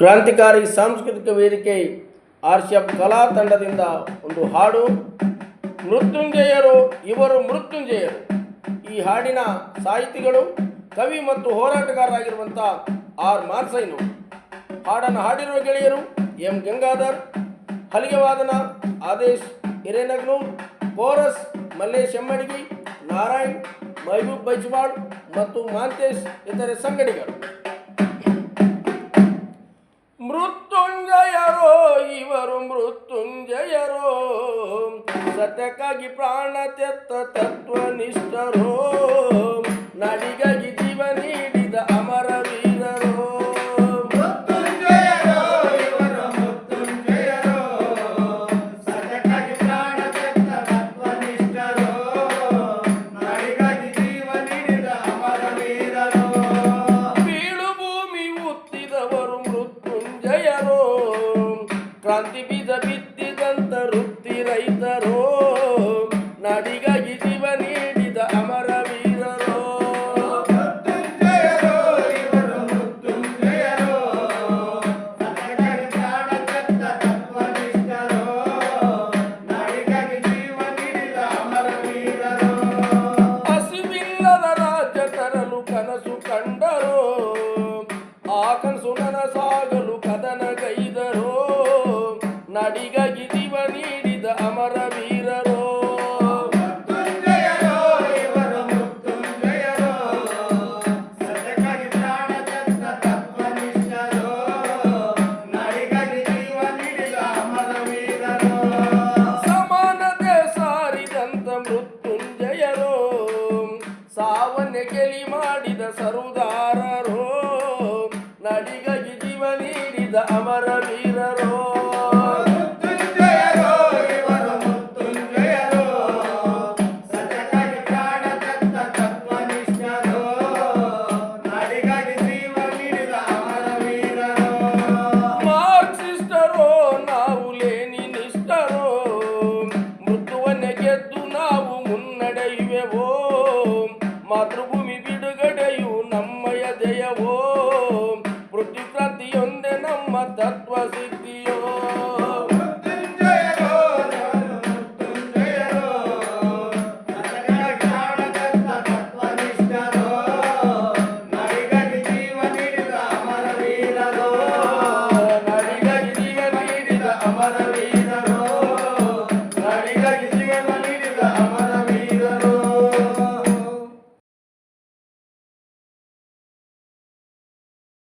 ಕ್ರಾಂತಿಕಾರಿ ಸಾಂಸ್ಕೃತಿಕ ವೇದಿಕೆ ಆರ್ಷಪ್ ಕಲಾ ತಂಡದಿಂದ ಒಂದು ಹಾಡು. ಮೃತ್ಯುಂಜಯರು, ಇವರು ಮೃತ್ಯುಂಜಯರು. ಈ ಹಾಡಿನ ಸಾಹಿತಿಗಳು, ಕವಿ ಮತ್ತು ಹೋರಾಟಗಾರರಾಗಿರುವಂಥ ಆರ್. ಮಾರ್ಸೈನು. ಹಾಡನ್ನು ಹಾಡಿರುವ ಗೆಳೆಯರು ಎಂ. ಗಂಗಾಧರ್ ಹಲಿಗೆ ವಾದನ ಆದೇಶ್ ಹಿರೇನಗ್ನೂರ್ ಕೋರಸ್ ಮಲ್ಲೇಶ್ ಎಮ್ಮಡಿಗಿ, ನಾರಾಯಣ್, ಮಹಬೂಬ್ ಬೈಜ್ವಾಳ್ ಮತ್ತು ಮಾಂತೇಶ್, ಇತರೆ ಸಂಗಡಿಗರು. ಮೃತ್ಯುಂಜಯರೋ ಸತ್ಯಕ್ಕಾಗಿ ಪ್ರಾಣ ತೆತ್ತ ತತ್ವನಿಷ್ಠರೋ ನಾಡಿಗಾಗಿ ಕ್ರಾಂತಿ ಬೀಜ ಬಿತ್ತಿದಂತ ವೃತ್ತಿ ರೈತರೋ ನಾಡಿಗಾಗಿ ಜೀವ ನೀಡಿದ ಅಮರ ವೀರರೋ. ಹಸಿವಿಲ್ಲದ ರಾಜ್ಯ ತರಲು ಕನಸು ಕಂಡರೋ. ಆ ಕನಸು ಕದನ ನೀಡಿದ ಅಮರ ಮಾತೃಭೂಮಿ ಬಿಡುಗಡೆಯು ನಮ್ಮಯ ಜಯವೋ ಪ್ರತಿಯೊಂದೇ ನಮ್ಮ ತತ್ವ